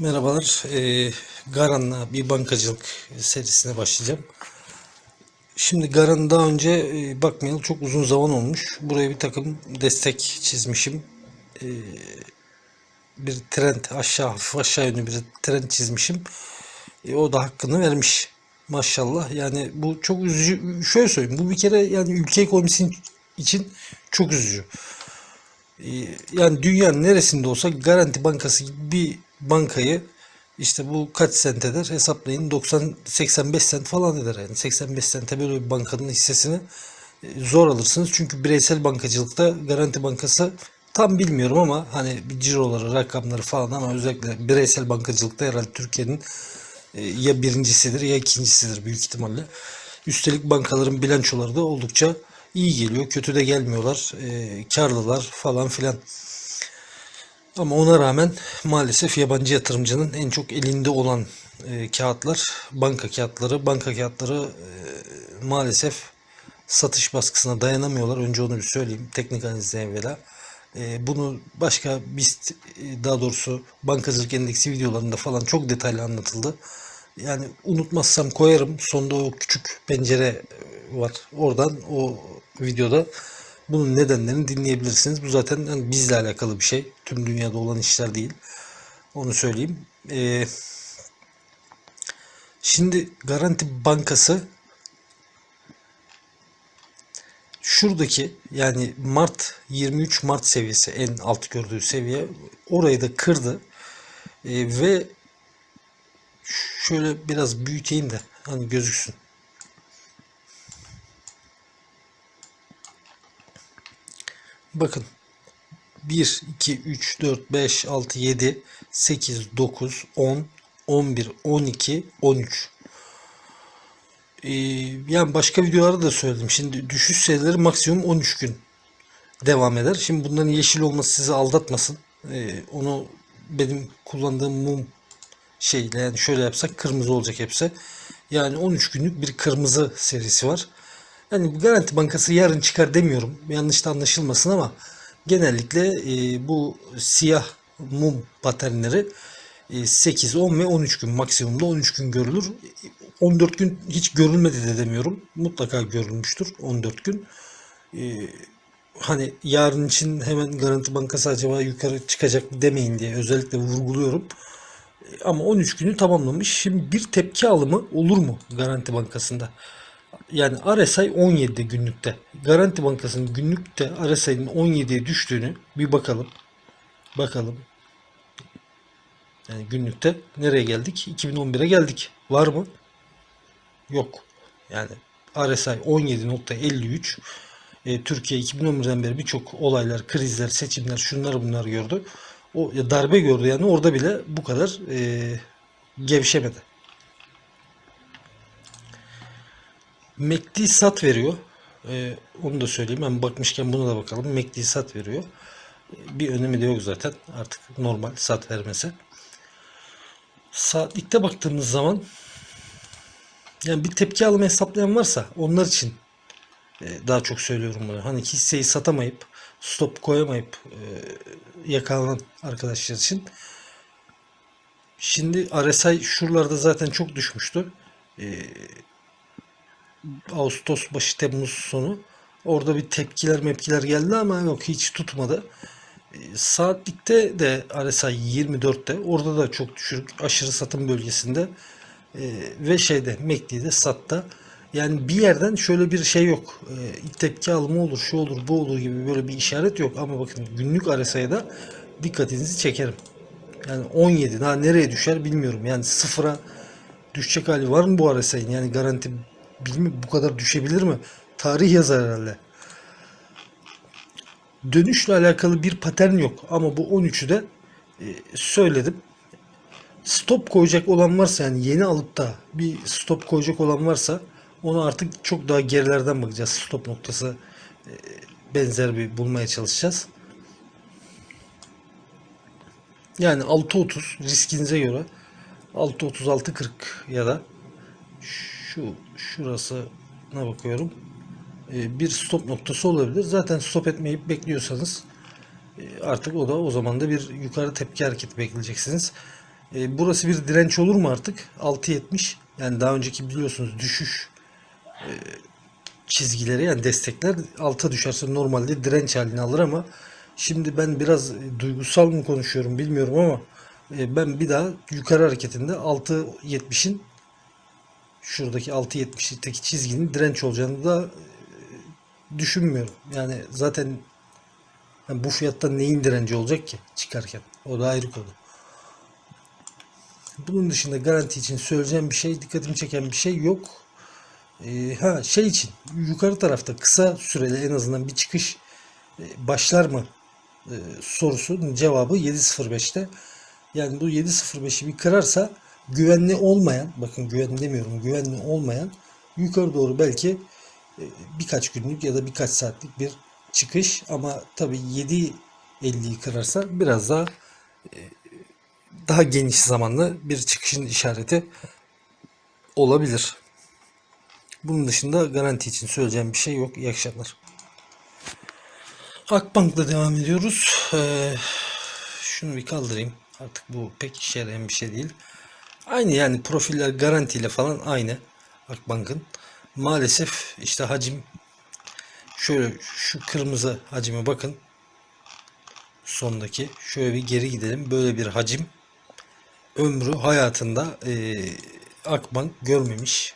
Merhabalar. Ee, Garan'la bir bankacılık serisine başlayacağım. Şimdi Garan'ı daha önce e, bakmayalı çok uzun zaman olmuş. Buraya bir takım destek çizmişim. Ee, bir trend aşağı hafif aşağı yönlü bir trend çizmişim. E, o da hakkını vermiş. Maşallah. Yani bu çok üzücü. Şöyle söyleyeyim. Bu bir kere yani ülke ekonomisi için çok üzücü. Ee, yani dünyanın neresinde olsa Garanti Bankası gibi bir bankayı işte bu kaç sent eder hesaplayın 90 85 sent falan eder yani 85 sente böyle bir bankanın hissesini e, zor alırsınız çünkü bireysel bankacılıkta Garanti Bankası tam bilmiyorum ama hani bir ciroları rakamları falan ama özellikle bireysel bankacılıkta herhalde Türkiye'nin e, ya birincisidir ya ikincisidir büyük ihtimalle. Üstelik bankaların bilançoları da oldukça iyi geliyor. Kötü de gelmiyorlar. E, karlılar falan filan. Ama ona rağmen maalesef yabancı yatırımcının en çok elinde olan e, kağıtlar banka kağıtları. Banka kağıtları e, maalesef satış baskısına dayanamıyorlar. Önce onu bir söyleyeyim. Teknik analizden evvela. E, bunu başka BIST e, daha doğrusu bankacılık endeksi videolarında falan çok detaylı anlatıldı. Yani unutmazsam koyarım. Sonda o küçük pencere e, var. Oradan o videoda bunun nedenlerini dinleyebilirsiniz. Bu zaten bizle alakalı bir şey. Tüm dünyada olan işler değil. Onu söyleyeyim. Ee, şimdi Garanti Bankası şuradaki yani Mart 23 Mart seviyesi en alt gördüğü seviye orayı da kırdı. Ee, ve şöyle biraz büyüteyim de hani gözüksün. Bakın 1, 2, 3, 4, 5, 6, 7, 8, 9, 10, 11, 12, 13. Ee, yani başka videolarda da söyledim. Şimdi düşüş sayıları maksimum 13 gün devam eder. Şimdi bunların yeşil olması sizi aldatmasın. Ee, onu benim kullandığım mum şeyle yani şöyle yapsak kırmızı olacak hepsi. Yani 13 günlük bir kırmızı serisi var. Yani Garanti Bankası yarın çıkar demiyorum. Yanlış da anlaşılmasın ama genellikle e, bu siyah mum paternleri e, 8, 10 ve 13 gün maksimumda 13 gün görülür. 14 gün hiç görülmedi de demiyorum. Mutlaka görülmüştür 14 gün. E, hani yarın için hemen Garanti Bankası acaba yukarı çıkacak demeyin diye özellikle vurguluyorum. E, Ama 13 günü tamamlamış. Şimdi bir tepki alımı olur mu Garanti Bankası'nda? Yani RSI 17 günlükte. Garanti Bankası'nın günlükte RSI'nin 17'ye düştüğünü bir bakalım. Bakalım. Yani günlükte nereye geldik? 2011'e geldik. Var mı? Yok. Yani RSI 17.53. E, Türkiye 2011'den beri birçok olaylar, krizler, seçimler, şunlar bunlar gördü. O darbe gördü yani orada bile bu kadar e, gevşemedi. MACD sat veriyor. Ee, onu da söyleyeyim. Ben bakmışken buna da bakalım. MACD sat veriyor. Bir önemi de yok zaten. Artık normal sat vermesi. Saatlikte baktığımız zaman yani bir tepki alımı hesaplayan varsa onlar için e, daha çok söylüyorum bunu. Hani hisseyi satamayıp stop koyamayıp e, yakalanan arkadaşlar için. Şimdi RSI şuralarda zaten çok düşmüştü. Ağustos başı Temmuz sonu. Orada bir tepkiler mepkiler geldi ama yok hiç tutmadı. E, saatlikte de RSI 24'te orada da çok düşük aşırı satım bölgesinde e, ve şeyde MACD'de satta yani bir yerden şöyle bir şey yok. E, tepki alımı olur, şu olur, bu olur gibi böyle bir işaret yok. Ama bakın günlük RSI'da dikkatinizi çekerim. Yani 17 daha nereye düşer bilmiyorum. Yani sıfıra düşecek hali var mı bu RSI'nin? Yani garanti bilmiyorum bu kadar düşebilir mi? Tarih yazar herhalde. Dönüşle alakalı bir patern yok ama bu 13'ü de e, söyledim. Stop koyacak olan varsa yani yeni alıp da bir stop koyacak olan varsa onu artık çok daha gerilerden bakacağız. Stop noktası e, benzer bir bulmaya çalışacağız. Yani 6.30 riskinize göre 6.30 6.40 ya da şu şurasına bakıyorum. Ee, bir stop noktası olabilir. Zaten stop etmeyip bekliyorsanız e, artık o da o zaman da bir yukarı tepki hareketi bekleyeceksiniz. E, burası bir direnç olur mu artık? 6.70. Yani daha önceki biliyorsunuz düşüş e, çizgileri yani destekler alta düşerse normalde direnç halini alır ama şimdi ben biraz duygusal mı konuşuyorum bilmiyorum ama ben bir daha yukarı hareketinde 6.70'in şuradaki 6.70'teki çizginin direnç olacağını da e, düşünmüyorum. Yani zaten yani bu fiyatta neyin direnci olacak ki çıkarken? O da ayrı konu. Bunun dışında garanti için söyleyeceğim bir şey, dikkatimi çeken bir şey yok. Ee, ha şey için yukarı tarafta kısa süreli en azından bir çıkış e, başlar mı e, sorusunun cevabı 7.05'te. Yani bu 7.05'i bir kırarsa güvenli olmayan, bakın güvenli demiyorum, güvenli olmayan yukarı doğru belki e, birkaç günlük ya da birkaç saatlik bir çıkış ama tabii 7.50'yi kırarsa biraz daha e, daha geniş zamanlı bir çıkışın işareti olabilir. Bunun dışında garanti için söyleyeceğim bir şey yok. İyi akşamlar. Akbank'la devam ediyoruz. Ee, şunu bir kaldırayım. Artık bu pek işe yarayan bir şey değil. Aynı yani profiller garantiyle falan aynı Akbank'ın. Maalesef işte hacim şöyle şu kırmızı hacime bakın. Sondaki şöyle bir geri gidelim. Böyle bir hacim ömrü hayatında e, Akbank görmemiş.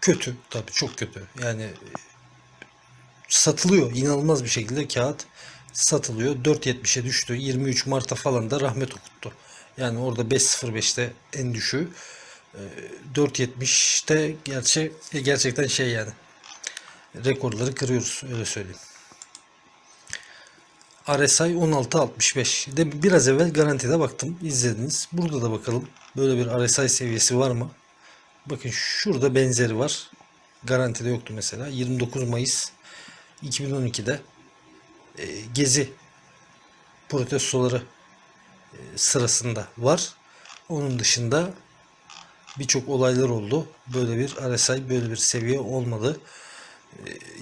Kötü tabii çok kötü. Yani e, satılıyor inanılmaz bir şekilde kağıt satılıyor. 4.70'e düştü. 23 Mart'a falan da rahmet okuttu. Yani orada 5.05'te en düşüğü. E, 4.70'te gerçek e, gerçekten şey yani rekorları kırıyoruz öyle söyleyeyim. RSI 16.65. De biraz evvel garantide baktım. izlediniz. Burada da bakalım. Böyle bir RSI seviyesi var mı? Bakın şurada benzeri var. Garantide yoktu mesela. 29 Mayıs 2012'de e, Gezi protestoları sırasında var. Onun dışında birçok olaylar oldu. Böyle bir RSI, böyle bir seviye olmadı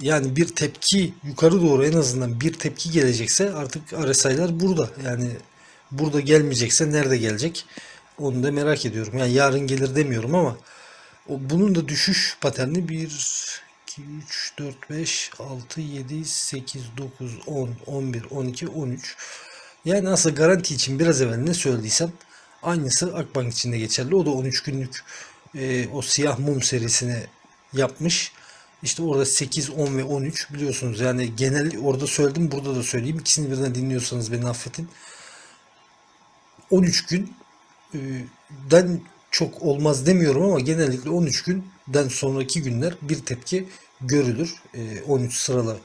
yani bir tepki yukarı doğru en azından bir tepki gelecekse artık RSI'lar burada. Yani burada gelmeyecekse nerede gelecek? Onu da merak ediyorum. Yani yarın gelir demiyorum ama o, bunun da düşüş paterni 1 2 3 4 5 6 7 8 9 10 11 12 13 yani aslında garanti için biraz evvel ne söylediysem aynısı Akbank için de geçerli. O da 13 günlük e, o siyah mum serisini yapmış. İşte orada 8, 10 ve 13 biliyorsunuz. Yani genel orada söyledim burada da söyleyeyim. İkisini birden dinliyorsanız beni affedin. 13 günden çok olmaz demiyorum ama genellikle 13 günden sonraki günler bir tepki görülür. 13 sıralı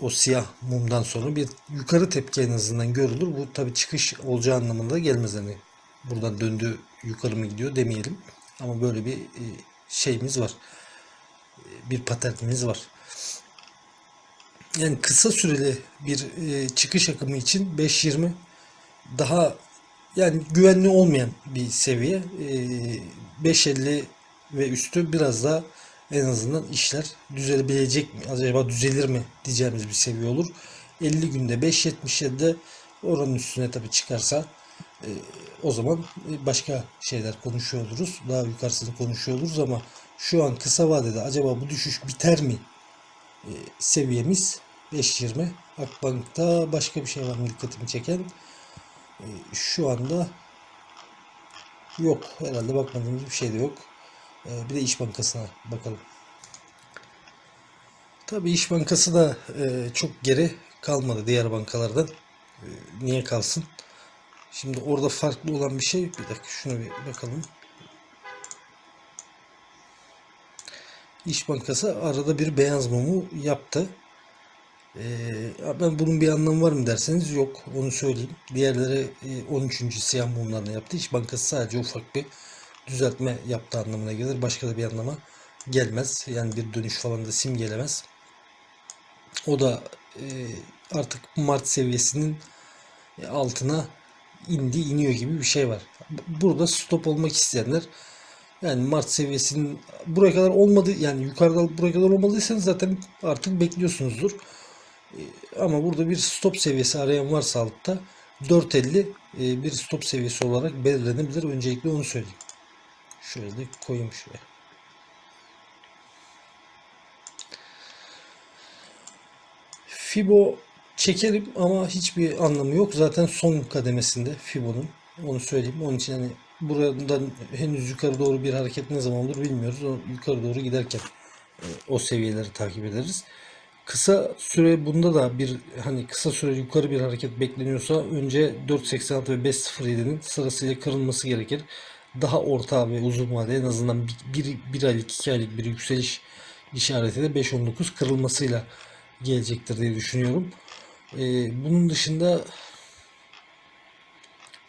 o siyah mumdan sonra bir yukarı tepki en azından görülür. Bu tabi çıkış olacağı anlamında gelmez. Yani buradan döndü yukarı mı gidiyor demeyelim. Ama böyle bir şeyimiz var bir patentimiz var. Yani kısa süreli bir e, çıkış akımı için 5.20 daha yani güvenli olmayan bir seviye. E, 5.50 ve üstü biraz daha en azından işler düzelebilecek mi? Acaba düzelir mi diyeceğimiz bir seviye olur. 50 günde 5.77'de oranın üstüne tabi çıkarsa e, o zaman başka şeyler konuşuyor oluruz. Daha yukarısını konuşuyor oluruz ama şu an kısa vadede acaba bu düşüş biter mi e, seviyemiz 5.20 Akbank'ta başka bir şey var mı dikkatimi çeken e, şu anda yok herhalde bakmadığımız bir şey de yok e, bir de İş Bankası'na bakalım tabi İş Bankası da e, çok geri kalmadı diğer bankalardan e, niye kalsın şimdi orada farklı olan bir şey bir dakika şunu bir bakalım İş Bankası arada bir beyaz mumu yaptı. Ee, ben bunun bir anlamı var mı derseniz yok. Onu söyleyeyim. Diğerleri 13. E, siyah mumlarla yaptı. İş Bankası sadece ufak bir düzeltme yaptı anlamına gelir. Başka da bir anlama gelmez. Yani bir dönüş falan da simgelemez. O da e, artık Mart seviyesinin altına indi iniyor gibi bir şey var. Burada stop olmak isteyenler yani Mart seviyesinin buraya kadar olmadı yani yukarıda buraya kadar olmadıysanız zaten artık bekliyorsunuzdur. Ee, ama burada bir stop seviyesi arayan varsa altta 4.50 e, bir stop seviyesi olarak belirlenebilir. Öncelikle onu söyleyeyim. Şöyle de koyayım şuraya. Fibo çekerim ama hiçbir anlamı yok. Zaten son kademesinde Fibo'nun. Onu söyleyeyim. Onun için hani buradan henüz yukarı doğru bir hareket ne zaman olur bilmiyoruz. O yukarı doğru giderken e, o seviyeleri takip ederiz. Kısa süre bunda da bir hani kısa süre yukarı bir hareket bekleniyorsa önce 4.86 ve 5.07'nin sırasıyla kırılması gerekir. Daha orta ve uzun vade en azından bir, bir, bir aylık iki aylık bir yükseliş işareti de 5.19 kırılmasıyla gelecektir diye düşünüyorum. Ee, bunun dışında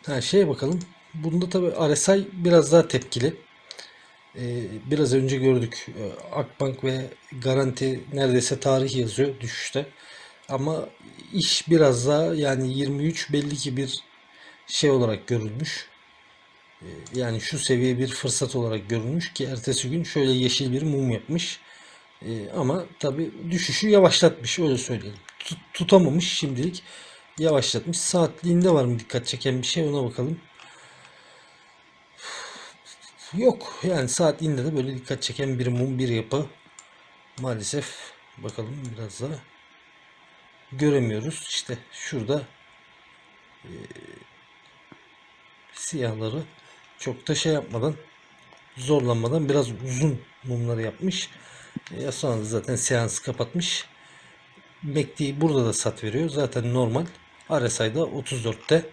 ha, şeye bakalım. Bunda tabi RSI biraz daha tepkili. Ee, biraz önce gördük. Ee, Akbank ve Garanti neredeyse tarih yazıyor düşüşte. Ama iş biraz daha yani 23 belli ki bir şey olarak görülmüş. Ee, Yani şu seviye bir fırsat olarak görülmüş ki ertesi gün şöyle yeşil bir mum yapmış. Ee, ama tabi düşüşü yavaşlatmış öyle söyleyelim. Tut- tutamamış şimdilik yavaşlatmış. Saatliğinde var mı dikkat çeken bir şey ona bakalım. Yok yani saatliğinde de böyle dikkat çeken bir mum bir yapı maalesef bakalım biraz daha göremiyoruz. İşte şurada e, siyahları çok da şey yapmadan zorlanmadan biraz uzun mumları yapmış. Ya sonra da zaten seansı kapatmış. MACD burada da sat veriyor. Zaten normal. RSI'da 34'te.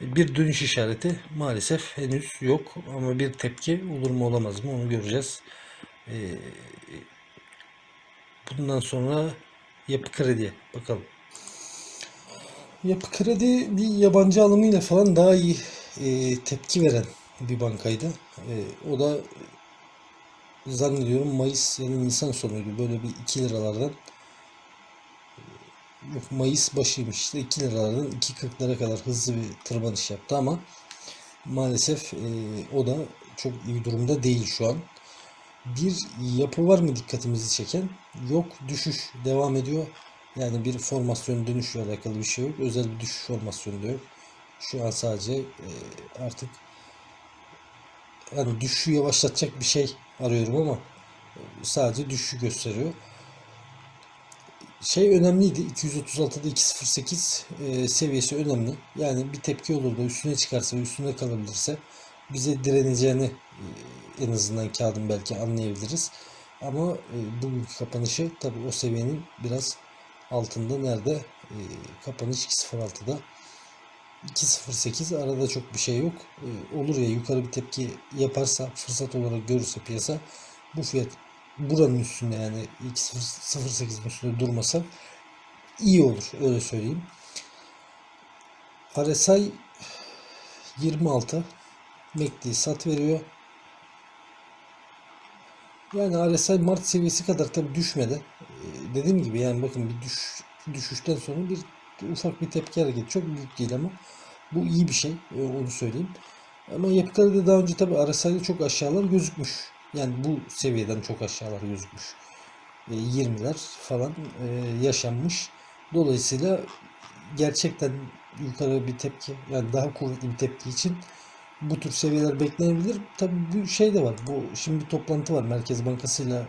Bir dönüş işareti maalesef henüz yok. Ama bir tepki olur mu olamaz mı onu göreceğiz. Ee, bundan sonra yapı krediye bakalım. Yapı kredi bir yabancı alımıyla falan daha iyi e, tepki veren bir bankaydı. E, o da zannediyorum Mayıs ya da Nisan sonuydu. Böyle bir 2 liralardan yok Mayıs başıymış işte 2 liralardan 2.40'lara kadar hızlı bir tırmanış yaptı ama maalesef e, o da çok iyi durumda değil şu an. Bir yapı var mı dikkatimizi çeken? Yok düşüş devam ediyor. Yani bir formasyon dönüşle alakalı bir şey yok. Özel bir düşüş formasyonu da yok. Şu an sadece e, artık yani düşüşü yavaşlatacak bir şey arıyorum ama sadece düşüşü gösteriyor. Şey önemliydi. 236'da 208 e, seviyesi önemli. Yani bir tepki olur da üstüne çıkarsa ve üstünde kalabilirse bize direneceğini e, en azından kağıdın belki anlayabiliriz. Ama e, bugünkü kapanışı tabii o seviyenin biraz altında nerede? E, kapanış 2.06'da. 2.08 arada çok bir şey yok. E, olur ya yukarı bir tepki yaparsa fırsat olarak görürse piyasa bu fiyat buranın üstünde yani 2.08'in üstünde durmasa iyi olur öyle söyleyeyim. RSI 26 MACD sat veriyor. Yani RSI Mart seviyesi kadar tabi düşmedi. Ee, dediğim gibi yani bakın bir düş, düşüşten sonra bir ufak bir tepki hareketi. Çok büyük değil ama bu iyi bir şey. e, Onu söyleyeyim. Ama yapı kredide daha önce tabi RSI'de çok aşağılar gözükmüş. Yani bu seviyeden çok aşağılar gözükmüş. E, 20'ler falan e, yaşanmış. Dolayısıyla gerçekten yukarı bir tepki yani daha kuvvetli bir tepki için bu tür seviyeler beklenebilir. Tabii bu şey de var. Bu şimdi bir toplantı var Merkez Bankası ile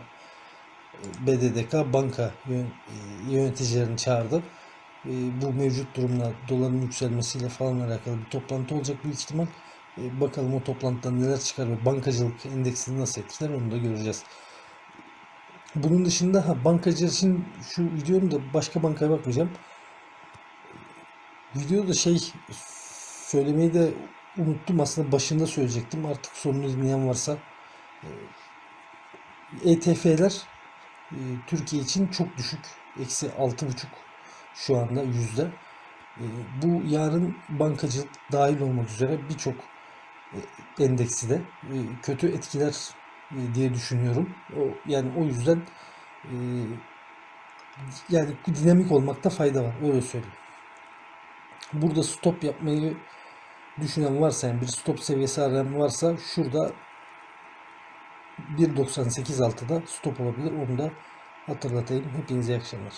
BDDK banka yön- e, yöneticilerini çağırdı. E, Bu mevcut durumla doların yükselmesiyle falan alakalı bir toplantı olacak büyük ihtimal. E, Bakalım o toplantıdan neler çıkar ve bankacılık endeksini nasıl etkiler onu da göreceğiz. Bunun dışında ha, bankacı için şu videonun da başka bankaya bakmayacağım. Videoda şey söylemeyi de unuttum aslında başında söyleyecektim. Artık sonunu dinleyen varsa ETF'ler e, Türkiye için çok düşük. Eksi 6,5 şu anda yüzde. E, Bu yarın bankacılık dahil olmak üzere birçok e, endeksi de e, kötü etkiler e, diye düşünüyorum. Yani o yüzden yani dinamik olmakta fayda var. Öyle söyleyeyim. Burada stop yapmayı düşünen varsa yani bir stop seviyesi arayan varsa şurada 1.98 altıda stop olabilir. Onu da hatırlatayım. Hepinize iyi akşamlar.